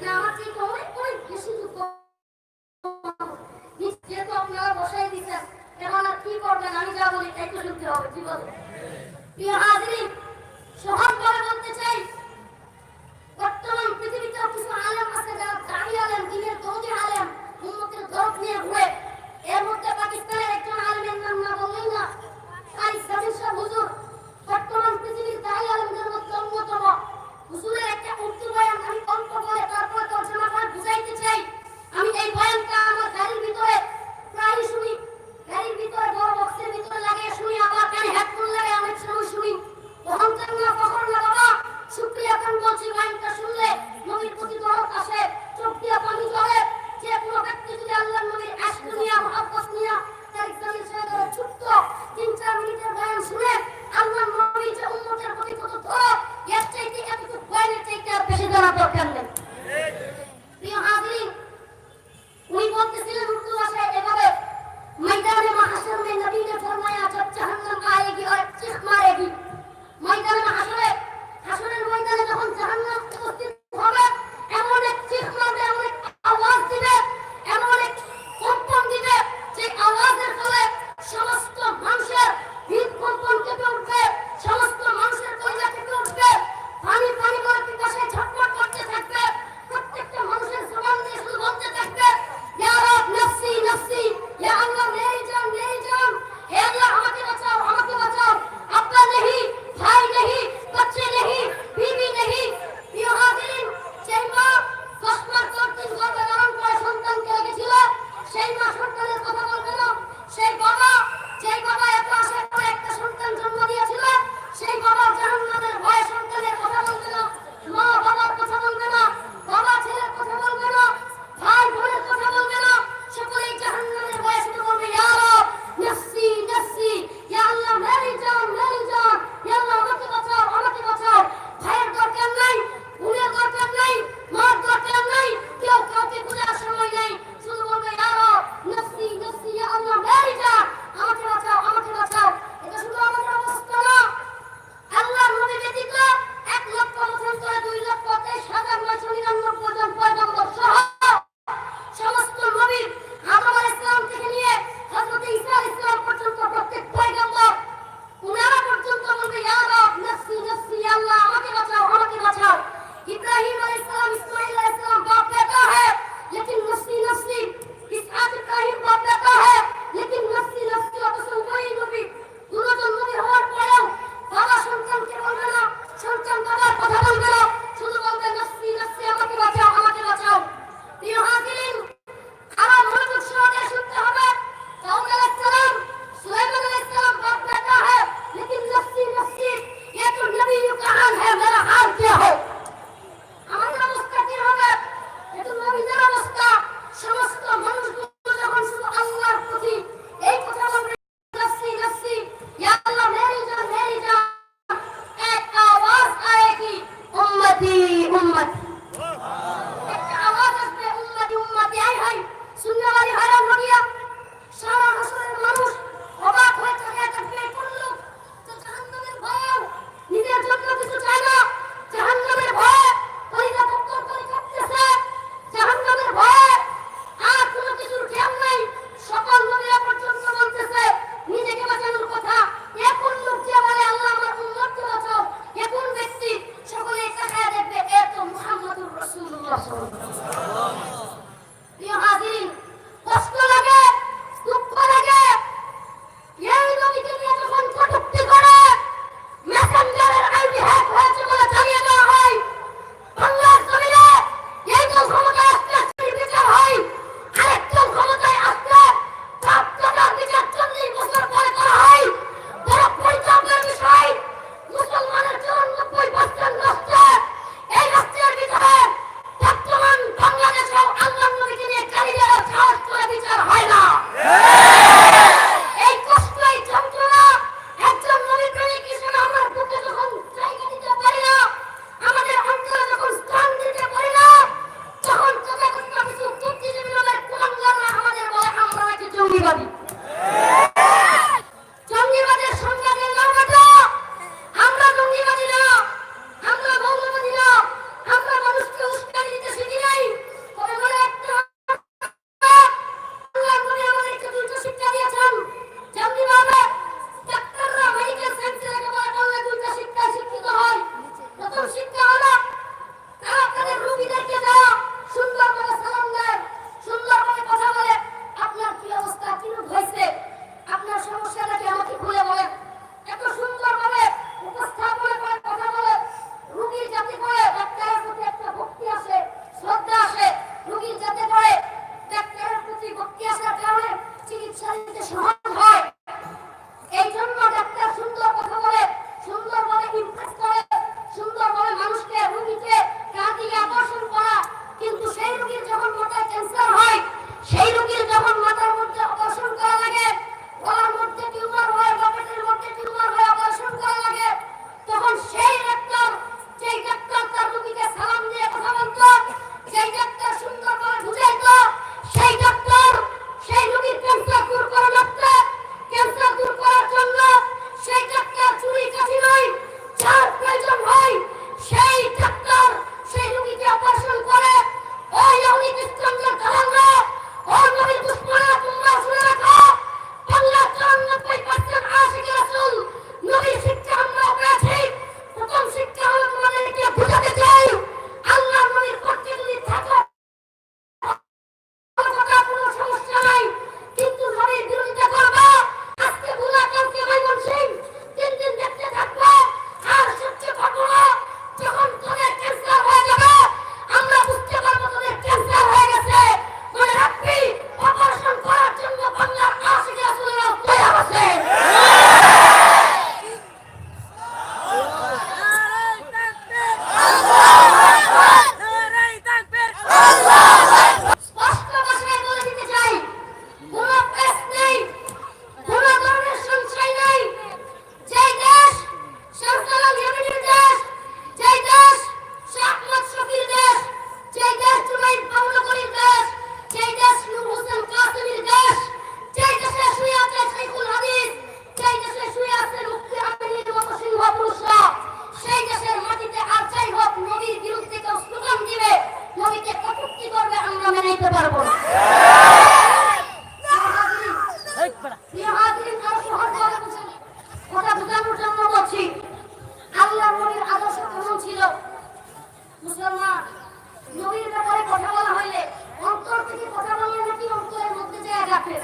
No. নবীর আদর্শ কেমন ছিল। মুসলমান, নবীর ব্যাপারে কথা বলা হইলে অন্তর থেকে কথা বললে নাকি অন্তরের মধ্যে যায় রাখে।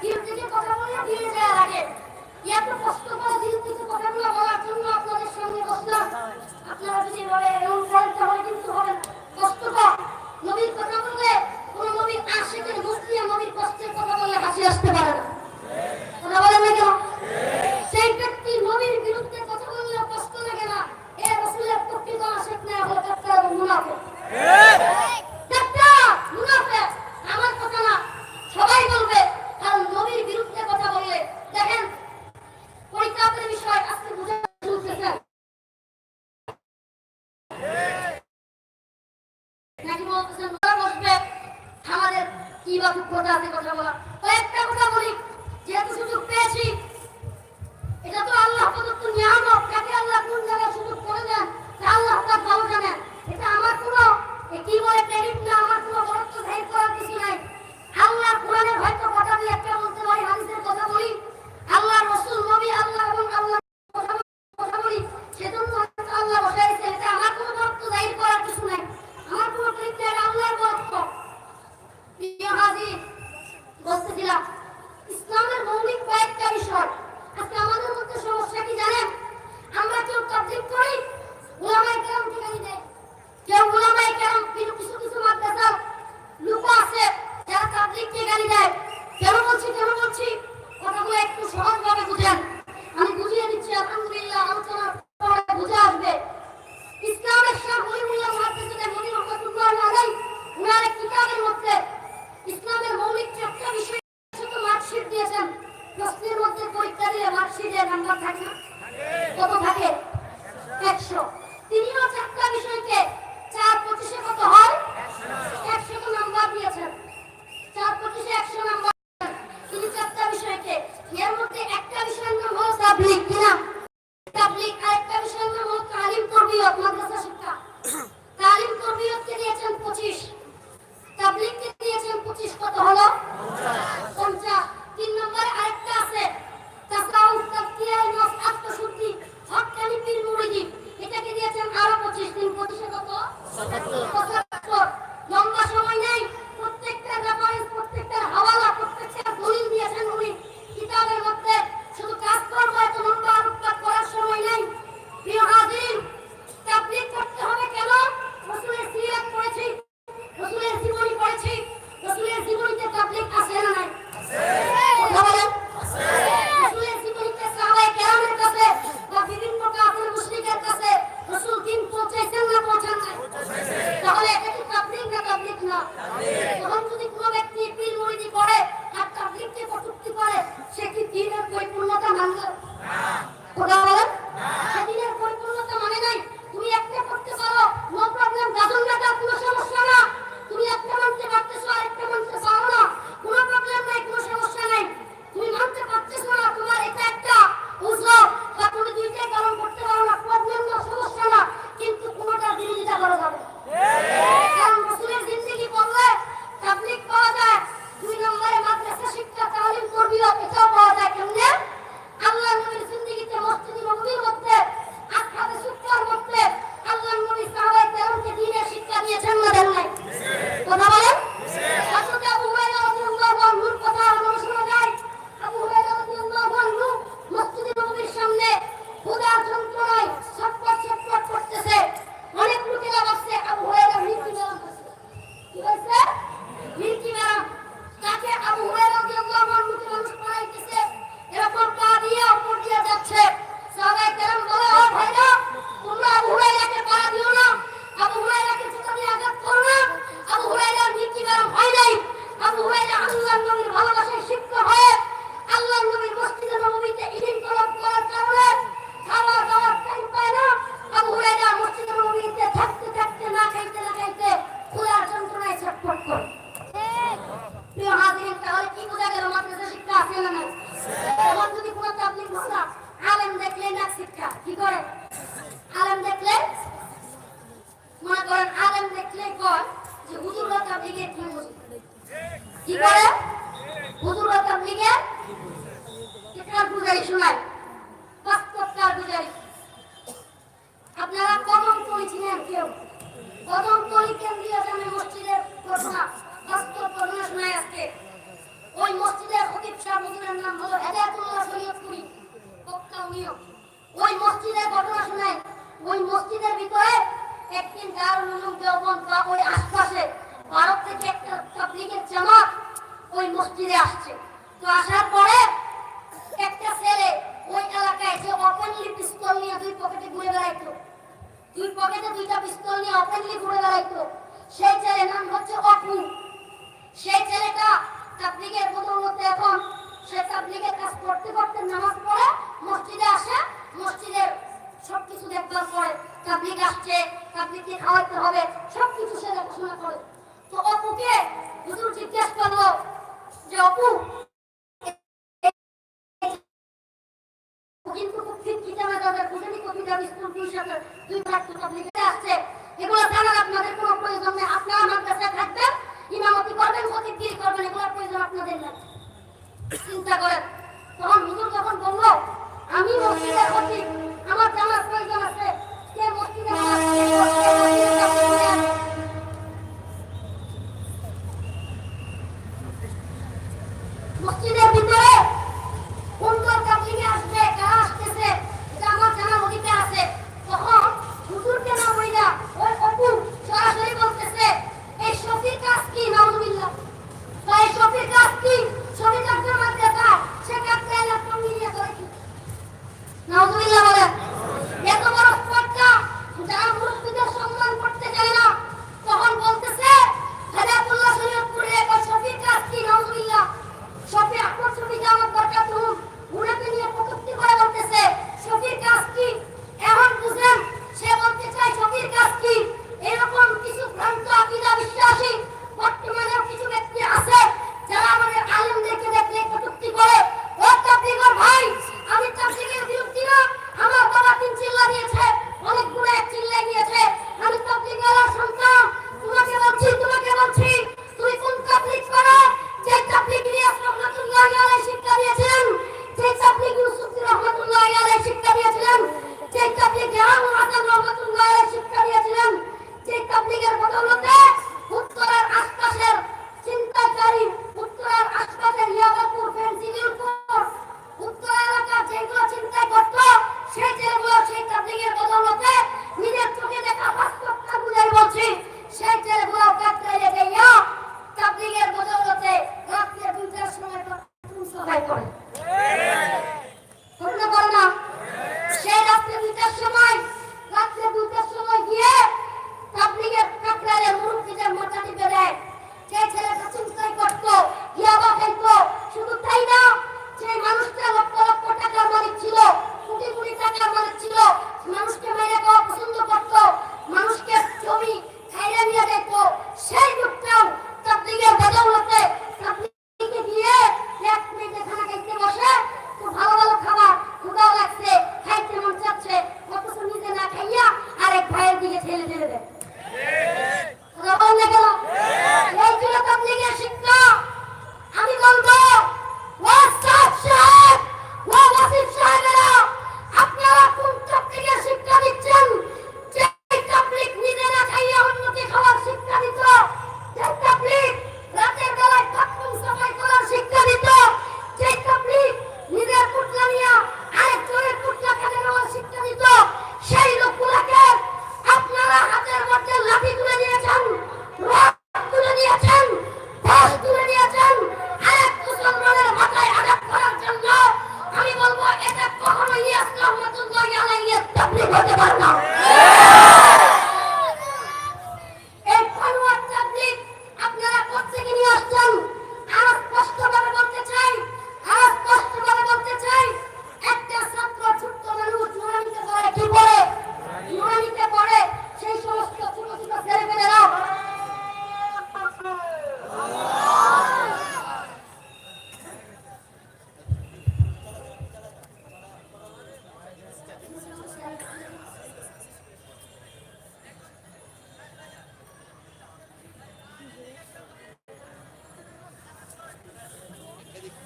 দিল থেকে কথা বললে দিলে যায় রাখে। এত কষ্ট করে দিল থেকে কথাগুলো বলার জন্য আপনাদের সঙ্গে বসলাম। আপনারা যদি বলে এমন করেন তাহলে কিন্তু হবে কষ্টকর নবীর কথা বললে কোনো নবীর আশেখের মুসলিম নবীর কষ্টের কথা বললে হাসি আসতে পারে না। বসবে। আমাদের কি বা কথা আছে কথা বলা কয়েকটা কথা বলি, যেহেতু সুযোগ পেয়েছি, এটা তো আল্লাহ প্রদত্ত নিয়ামক কাকে আল্লাহ কোন জায়গায় সুযোগ করে দেন, তা আল্লাহ তার ভালো জানেন। এটা আমার কোনো কি বলে ক্রেডিট না, আমার কোনো বরত্ব ভেদ করার কিছু নাই। আল্লাহ কোরআনের হয়তো কথা দিয়ে একটা বলতে পারি, হাদিসের কথা বলি। আল্লাহ রসুল, নবী, আল্লাহ এবং আল্লাহ Yeah, well, কি করে? হুজুররা তাবলিগে কিতাব বুঝাই শোনায় বাস্তবকার বুঝাই। আপনারা কদম করেছিলেন কেউ? কদম তলি কেন্দ্রীয় জামে মসজিদের ঘটনা বাস্তব ঘটনা শোনায় আজকে। ওই মসজিদের খতিব সাহেব হুজুরের নাম হলো হেদায়াতুল্লাহ শরীয়তপুরি বক্তা উনিও ওই মসজিদের ঘটনা শোনায় ওই মসজিদের ভিতরে একদিন দারুল উলুম দেওবন্দ বা ওই আশপাশে ভারত থেকে একটা তাবলিগের জামাত ওই মসজিদে আসছে। তো আসার পরে একটা ছেলে ওই এলাকায় যে ওপেনলি পিস্তল নিয়ে দুই পকেটে ঘুরে বেড়াইতো, দুই পকেটে দুইটা পিস্তল নিয়ে ওপেনলি ঘুরে বেড়াইতো, সেই ছেলে নাম হচ্ছে অপু। সেই ছেলেটা তাবলিগের বদৌলতে এখন সে তাবলিগের কাজ করতে করতে নামাজ পড়ে, মসজিদে আসে, মসজিদের সবকিছু দেখভাল করে। তাবলিগ আসছে তাবলিগকে খাওয়াইতে হবে, সবকিছু সে দেখাশোনা করে। তো অপুকে হুজুর জিজ্ঞেস করল যে, অপু কিন্তু ঠিক কি জানা যাবে, বুঝেনি কবি যাবে স্কুল হিসাবে দুই ভাগ তো তাবলিগে আসছে। এগুলো জানার আপনাদের কোনো প্রয়োজন নেই। আপনারা আমার কাছে থাকবেন, ইমামতি করবেন খতিবগিরি করবেন, এগুলোর প্রয়োজন আপনাদের নেই। চিন্তা করেন। তখন হুজুর যখন বলল, আমি মসজিদে খতিব আমার জানার প্রয়োজন আছে, কে। মসজিদের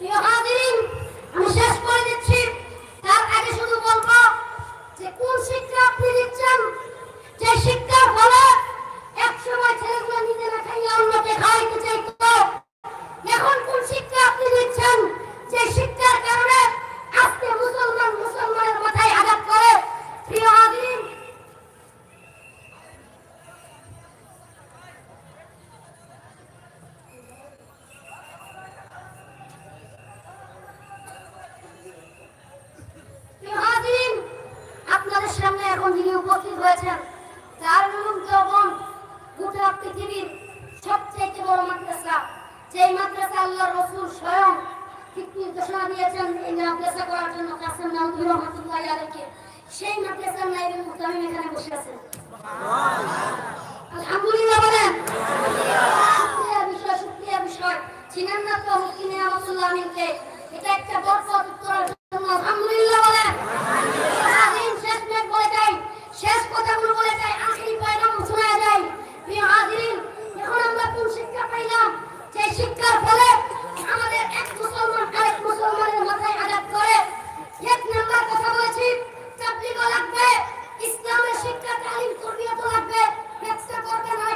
প্রিয় হাজিরিন যিনি তার নাম যখন গোটা পৃথিবীর সবচেয়ে বড় মাদ্রাসা। যে মাদ্রাসা আল্লাহ রসুল স্বয়ং দিয়েছেন করার জন্য কাসেম নাউদ্দিন রহমতুল্লাহ সেই মাদ্রাসার নাইবের এখানে বসে আছেন। আলহামদুলিল্লাহ বলেন বিষয়, শুকরিয়া বিষয়। ছিলেন না তো মুফতি নিয়ামতুল্লাহ আমিনকে, এটা একটা বড় উত্তর শেষ কথাগুলো বলে যাই আখেরি পয়গাম শোনা যায় প্রিয় হাজিরিন, এখন আমরা কোন শিক্ষা পাইলাম? যে শিক্ষার ফলে আমাদের এক মুসলমান আরেক মুসলমানের মাথায় আঘাত করে। এক নাম্বার কথা বলেছি চাকরিও লাগবে, ইসলামের শিক্ষা তালিম করবিও লাগবে, ব্যবসা করবে না।